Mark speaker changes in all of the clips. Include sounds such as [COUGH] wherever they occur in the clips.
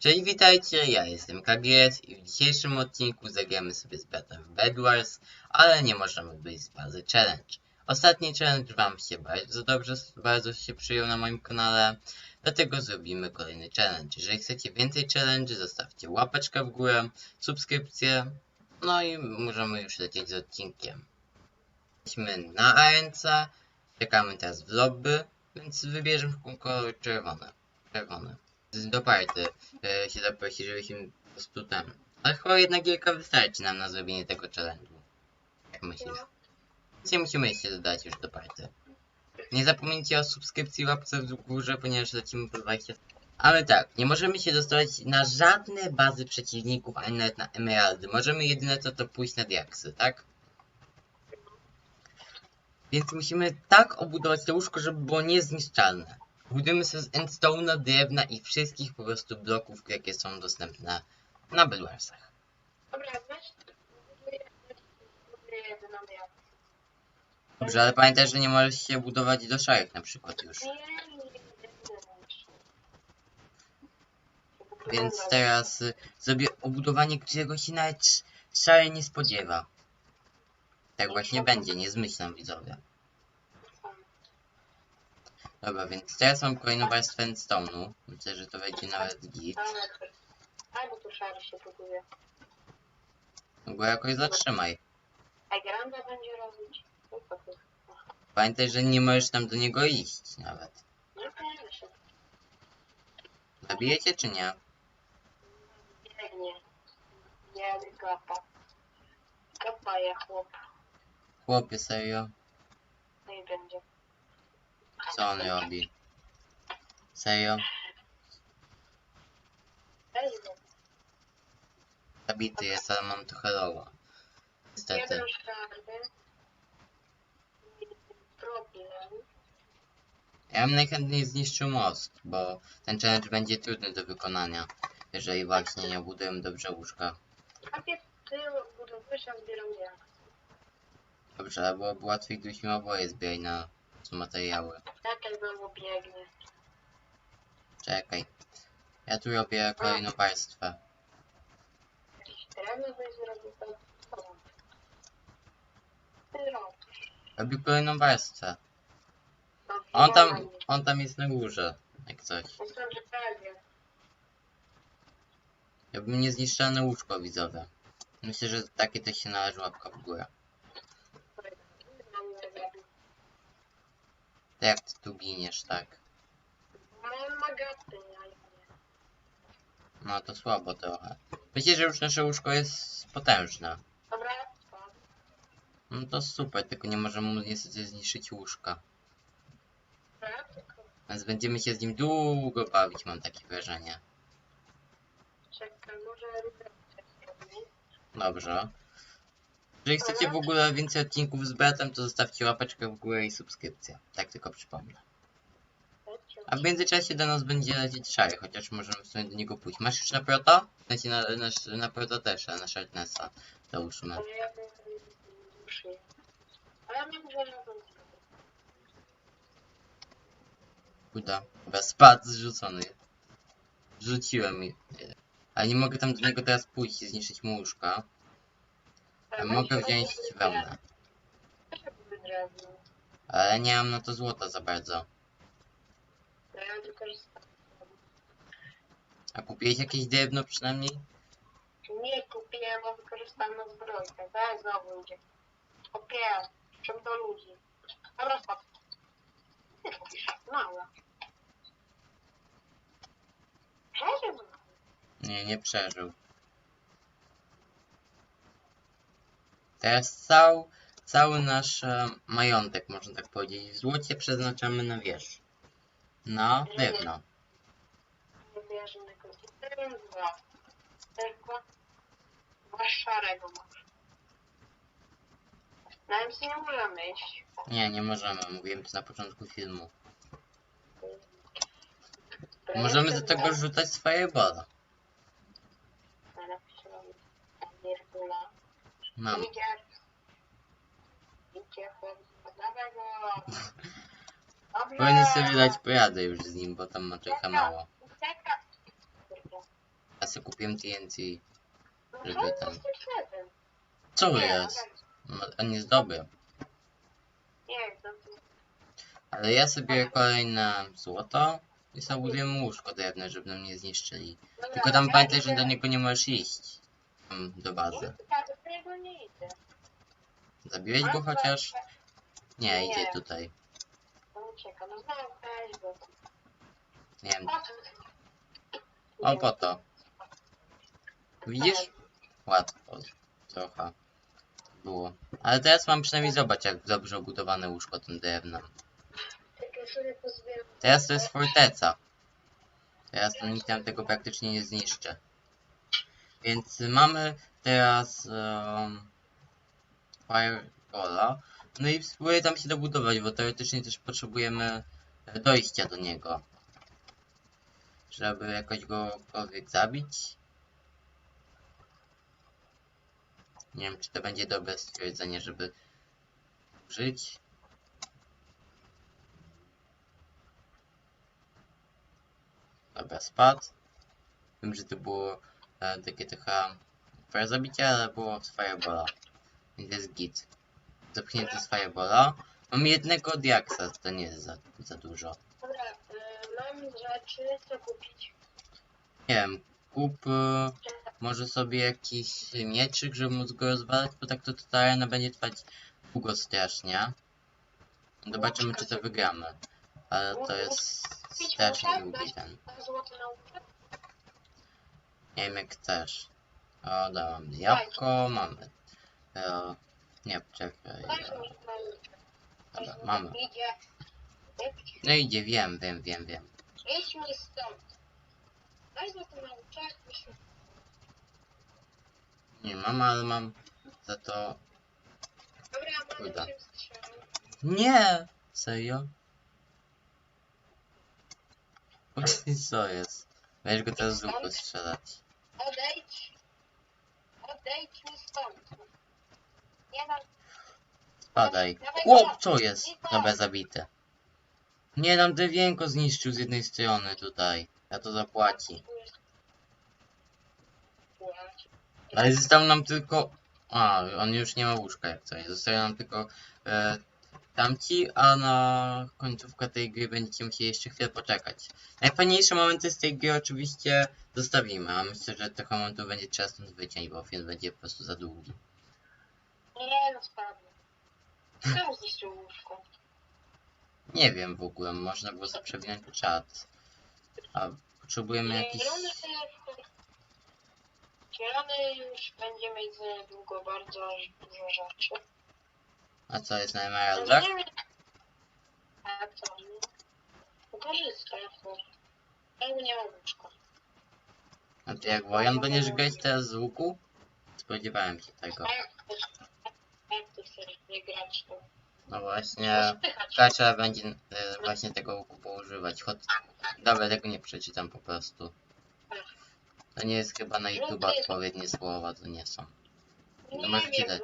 Speaker 1: Cześć, witajcie, ja jestem KGS i w dzisiejszym odcinku zagramy sobie z bratem w Bed Wars, ale nie możemy wyjść z bazy challenge. Ostatni challenge wam się bardzo dobrze, bardzo się przyjął na moim kanale, dlatego zrobimy kolejny challenge. Jeżeli chcecie więcej challenge, zostawcie łapeczkę w górę, subskrypcję, no i możemy już lecieć z odcinkiem. Jesteśmy na ANC, czekamy teraz w lobby, więc wybierzemy kolor czerwony. Czerwony do party e, się zaprosi, żebyśmy po prostu tam. Ale chyba jedna gierka wystarczy nam na zrobienie tego challenge'u. Jak myślisz? Nie musimy jeszcze dodać już do party. Nie zapomnijcie o subskrypcji łapce w górze, ponieważ lecimy po 20. Ale tak, nie możemy się dostać na żadne bazy przeciwników, ani nawet na emeraldy. Możemy jedyne co to pójść na diaksy, tak? Więc musimy tak obudować to łóżko, żeby było niezniszczalne. Budujemy sobie z endstone'a, drewna i wszystkich po prostu bloków, jakie są dostępne na Bedwarsach.
Speaker 2: Dobra, weź.
Speaker 1: Dobrze, ale pamiętaj, że nie możesz się budować do szarek na przykład już. Więc teraz y, zrobię obudowanie, którego się nawet sz- szary nie spodziewa. Tak właśnie będzie, nie zmyślam widzowie. Dobra, więc teraz mam kolejną warstwę endstone'u. Myślę, że to będzie nawet git.
Speaker 2: Albo tu szary się buduje.
Speaker 1: No go jakoś zatrzymaj.
Speaker 2: A Granda będzie robić. No.
Speaker 1: Pamiętaj, że nie możesz tam do niego iść nawet.
Speaker 2: No.
Speaker 1: Zabijecie czy nie?
Speaker 2: Biegnie. Nie, gapa. Gapa je chłop.
Speaker 1: Chłopie, serio?
Speaker 2: No i będzie.
Speaker 1: Co on robi? Serio? Zabity jest, ale mam trochę loła. Niestety. Ja bym najchętniej zniszczył most, bo ten challenge będzie trudny do wykonania, jeżeli właśnie nie buduję dobrze łóżka.
Speaker 2: Najpierw ty budowujesz, a zbieram ja.
Speaker 1: Dobrze, ale byłoby łatwiej, gdybyśmy oboje zbierali na materiały.
Speaker 2: Czekaj, znowu biegnie.
Speaker 1: Czekaj. Ja tu robię kolejną warstwę. Robię kolejną warstwę. On tam, on tam jest na górze, jak coś.
Speaker 2: Myślę, że pewnie.
Speaker 1: Ja bym niezniszczalne łóżko widzowe. Myślę, że takie też się należy łapka w górę. To jak ty tu giniesz, tak?
Speaker 2: Mam magaty, ja nie.
Speaker 1: No to słabo trochę. Myślę, że już nasze łóżko jest potężne.
Speaker 2: Dobra?
Speaker 1: No to super, tylko nie możemy mu niestety zniszczyć łóżka.
Speaker 2: Dobra, tylko
Speaker 1: Więc będziemy się z nim długo bawić, mam takie wrażenie.
Speaker 2: czekaj, może rybę.
Speaker 1: Dobrze. Jeżeli chcecie w ogóle więcej odcinków z bratem, to zostawcie łapeczkę w górę i subskrypcję. Tak tylko przypomnę. A w międzyczasie do nas będzie lecieć szary, chociaż możemy w sumie do niego pójść. Masz już na proto? Sensie na, na, na proto też, a na Sharpnessa. Załóżmy. Kuda. Chyba spadł zrzucony. Rzuciłem. je. Ale nie mogę tam do niego teraz pójść i zniszczyć mu łóżka. A mogę wziąć wełnę.
Speaker 2: drewno.
Speaker 1: Ale nie mam na to złota za bardzo. A kupiłeś jakieś drewno przynajmniej?
Speaker 2: Nie kupiłem, bo wykorzystałem na zbrojkę. Zaraz znowu idzie. Opieram. Czym do ludzi. Dobra, spadł. Nie kupisz. Mała. Przeżył.
Speaker 1: Nie, nie przeżył. Teraz cał, cały nasz e, majątek, można tak powiedzieć, w złocie przeznaczamy na wież. Na drewno.
Speaker 2: Szarego masz. Na MC nie możemy iść.
Speaker 1: Nie, nie możemy, mówiłem to na początku filmu. Możemy do tego rzucać swoje bola. Mam.
Speaker 2: Dobrze.
Speaker 1: Powinien sobie dać pojadę już z nim, bo tam ma trochę mało.
Speaker 2: Kurde.
Speaker 1: sobie kupiłem TNT.
Speaker 2: No
Speaker 1: Żeby tam-. Co jest?
Speaker 2: tak.
Speaker 1: No, On jest dobry. Ale ja sobie kolejne złoto i sobie budujemy łóżko drewne, żeby nam nie zniszczyli. Tylko tam
Speaker 2: ja
Speaker 1: pamiętaj, że do niego nie możesz iść. Tam do bazy.
Speaker 2: Tak, do niego nie idę.
Speaker 1: Zabiłeś go chociaż? Nie,
Speaker 2: Nie.
Speaker 1: idzie tutaj.
Speaker 2: On ucieka, no go.
Speaker 1: Nie wiem. O, po to. Widzisz? Łatwo. Trochę. Było. Ale teraz mam przynajmniej zobacz, jak dobrze obudowane łóżko tym drewnem.
Speaker 2: Pozbieram.
Speaker 1: Teraz to jest forteca. Teraz to nikt nam tego praktycznie nie zniszczy. Więc mamy teraz um, Firebola. No i spróbuję tam się dobudować, bo teoretycznie też potrzebujemy e, dojścia do niego. Żeby jakoś gokolwiek zabić. Nie wiem, czy to będzie dobre stwierdzenie, żeby żyć. Dobra, spadł. Wiem, że to było e, takie trochę fair zabicie, ale było z Firebola. Więc jest git. Zapchnięty z Firebola. Mam jednego diaksa, to nie jest za, za dużo.
Speaker 2: Dobra, y, mam rzeczy, co kupić.
Speaker 1: Nie wiem, kup e, może sobie jakiś mieczyk, żeby móc go rozwalać, bo tak to ta arena będzie trwać długo strasznie. Zobaczymy, czy to wygramy. Ale to jest strasznie długi ten. Nie wiem jak chcesz. O, dałam jabłko, mamy. E, nie, czekaj. E, dobra, mamy.
Speaker 2: Idzie.
Speaker 1: No idzie, wiem, wiem, wiem, wiem.
Speaker 2: Idź mi stąd. Na ulicę. myślę.
Speaker 1: Nie mam, ale mam za to...
Speaker 2: Dobra, mamy
Speaker 1: Kurde.
Speaker 2: się strzelać.
Speaker 1: Nie! Serio? [LAUGHS] Co jest. Będziesz go teraz z łuku strzelać.
Speaker 2: Odejdź. Odejdź mi stąd.
Speaker 1: Spadaj. Ło, co jest? Dobra, zabity. Nie, nam drewienko zniszczył z jednej strony tutaj. Ja to zapłaci. Ale został nam tylko... A, on już nie ma łóżka jak coś. Zostają nam tylko e, tamci, a na końcówkę tej gry będziecie musieli jeszcze chwilę poczekać. Najfajniejsze momenty z tej gry oczywiście zostawimy, a myślę, że tych momentów będzie trzeba stąd wyciąć, bo film będzie po prostu za długi.
Speaker 2: Nie, no spadł. Czemu zniszczył łóżko?
Speaker 1: Nie wiem w ogóle, można było sobie przewinąć czat. A potrzebujemy jakiś...
Speaker 2: Zielony, zielony już będzie mieć za długo bardzo dużo rzeczy.
Speaker 1: A co jest na emeraldach?
Speaker 2: A co? No korzysta, to. Ja nie mam łóżka.
Speaker 1: A ty jak wojan będziesz grać teraz z łuku? Spodziewałem się tego.
Speaker 2: Nie grać, to
Speaker 1: No właśnie... Kacia będzie e, właśnie tego łuku poużywać. Chod... Dobra, tego nie przeczytam po prostu. To nie jest chyba na YouTube odpowiednie słowa, to nie są.
Speaker 2: Nie
Speaker 1: możecie dać.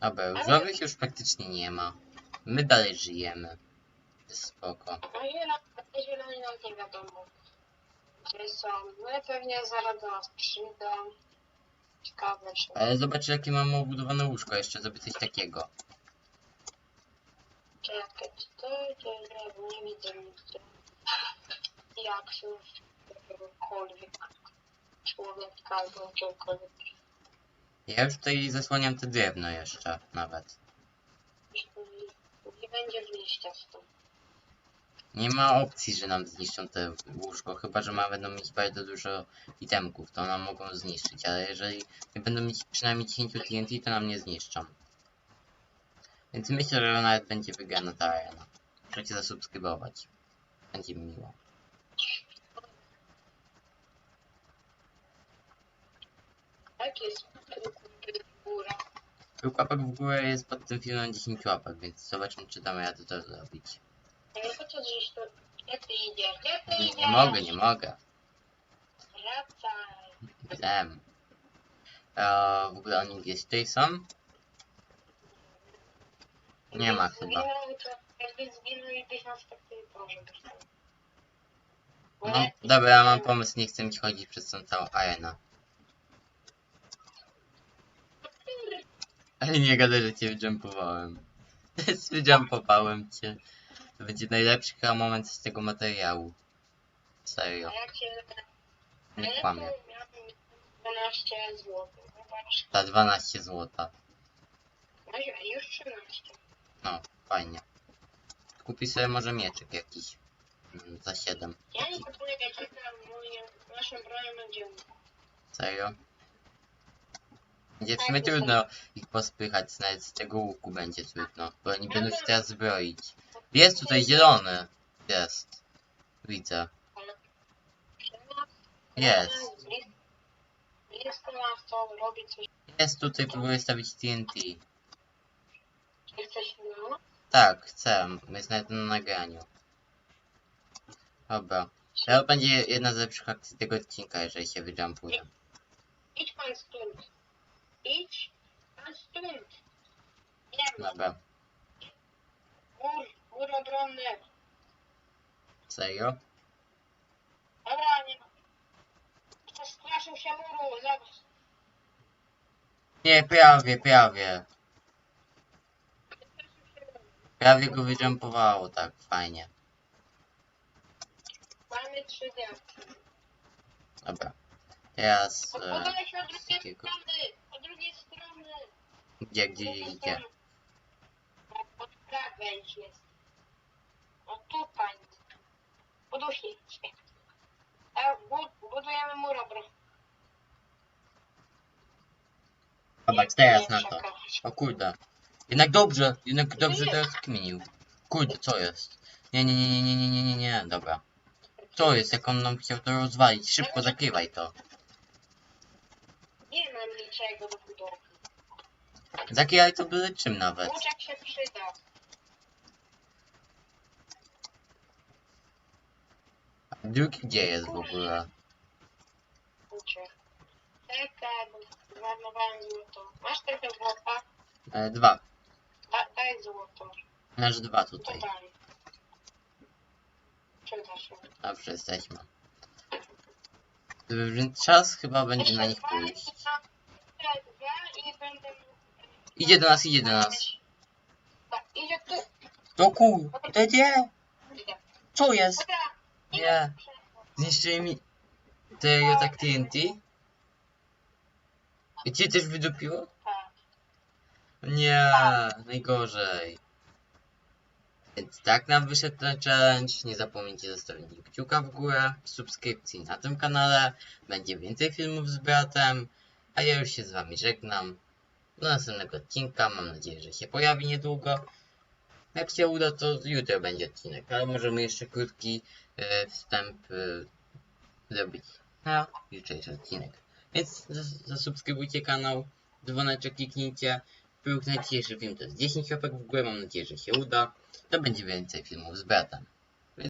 Speaker 1: Dobra, różowych już praktycznie nie ma. My dalej żyjemy. Jest spoko.
Speaker 2: A nawet nie wiadomo. Gdzie są? No pewnie zaraz do nas przyjdą. Ciekawe, czy...
Speaker 1: Ale zobacz jakie mamy obudowane łóżko, jeszcze zrobię coś takiego.
Speaker 2: Czekaj, czy to jest... Nie widzę nigdzie. Jak się jakiegokolwiek człowieka albo czegokolwiek.
Speaker 1: Ja już tutaj zasłaniam te drewno jeszcze, nawet.
Speaker 2: Nie będzie wyjścia stąd.
Speaker 1: Nie ma opcji, że nam zniszczą te łóżko, chyba że ma będą mieć bardzo dużo itemków, to nam mogą zniszczyć, ale jeżeli nie będą mieć przynajmniej 10 TNT, to nam nie zniszczą. Więc myślę, że nawet będzie wygrana ta arena. Możecie zasubskrybować. Będzie mi miło.
Speaker 2: Jak jest góra?
Speaker 1: Łapek w górę jest pod tym filmem 10 łapek, więc zobaczmy czy damy radę to zrobić. Nie mogę, nie mogę.
Speaker 2: Wracaj.
Speaker 1: Wiem. Eee, w ogóle oni gdzieś tutaj są? Nie ma chyba. No, dobra, ja mam pomysł, nie chcę mi chodzić przez tą całą arenę. Ale nie gadaj, że cię wyjumpowałem. Wyjumpowałem [LAUGHS] cię. To będzie najlepszy chyba moment z tego materiału. Serio, nie
Speaker 2: miałem 12 zł. Zobacz.
Speaker 1: Za 12 złota.
Speaker 2: No już 13.
Speaker 1: No, fajnie. Kupi sobie może mieczyk jakiś. Mm, Za 7.
Speaker 2: Ja nie kupuję gadżeta, moje, naszą będzie łuk.
Speaker 1: Serio? Będzie w sumie trudno ich pospychać, nawet z tego łuku będzie trudno, bo oni będą się teraz zbroić. Jest tutaj zielony. Jest. Widzę. Jest. Jest tutaj, próbuję stawić TNT.
Speaker 2: Jesteś no?
Speaker 1: Tak, chcę. Jest nawet na nagraniu. Dobra. To będzie jedna z lepszych akcji tego odcinka, jeżeli się wyjumpuje.
Speaker 2: Idź pan stąd. Idź pan stąd.
Speaker 1: Dobra.
Speaker 2: Mur, mur obronny.
Speaker 1: Serio?
Speaker 2: Dobra, nie ma. Przestraszył się muru, zobacz.
Speaker 1: Nie, prawie, prawie. Prawie go wyjumpowało, tak, fajnie.
Speaker 2: Mamy trzy wiatry.
Speaker 1: Dobra. Teraz... E,
Speaker 2: Podaj się od drugiej
Speaker 1: takiego-
Speaker 2: strony. Od drugiej strony.
Speaker 1: gdzie, gdzie, gdzie,
Speaker 2: od prawej jest. O tutaj. Się. E, bu- budujemy mur obronny.
Speaker 1: Zobacz, teraz na to. O kurde. Jednak dobrze, jednak dobrze teraz kminił. Kurde, co jest? Nie, nie, nie, nie, nie, nie, nie, nie, dobra. Co jest, jak on nam chciał to rozwalić? Szybko zakrywaj to.
Speaker 2: Nie mam niczego do budowy.
Speaker 1: Zakrywaj to byle czym nawet.
Speaker 2: Łuczek się przyda.
Speaker 1: A drugi gdzie jest w ogóle?
Speaker 2: Łuczek. Czekaj, bo zmarnowałem złoto. Masz trochę złota?
Speaker 1: E, dwa.
Speaker 2: Da, daj złoto.
Speaker 1: Masz dwa tutaj.
Speaker 2: Tutaj. Przyda się.
Speaker 1: Dobrze, jesteśmy. Więc czas chyba będzie na nich
Speaker 2: dwa,
Speaker 1: pójść.
Speaker 2: dwa, i będę...
Speaker 1: Idzie do nas, idzie do nas.
Speaker 2: Tak, idzie tu.
Speaker 1: To kurde, nie!
Speaker 2: Idzie.
Speaker 1: Co jest?
Speaker 2: Dobra.
Speaker 1: Nie. Zniszczyli mi... Te tak TNT? I cię też wydupiło? Nie, najgorzej. Więc tak nam wyszedł ten challenge. Nie zapomnijcie zostawić kciuka w górę, subskrypcji na tym kanale. Będzie więcej filmów z bratem. A ja już się z wami żegnam. Do następnego odcinka. Mam nadzieję, że się pojawi niedługo. Jak się uda, to jutro będzie odcinek. Ale możemy jeszcze krótki wstęp e, zrobić na jutrzejszy odcinek. Więc zas- zasubskrybujcie kanał, dzwoneczek kliknijcie. Próg najciszszy film to jest 10 łapek w górę, mam nadzieję, że się uda. To będzie więcej filmów z bratem.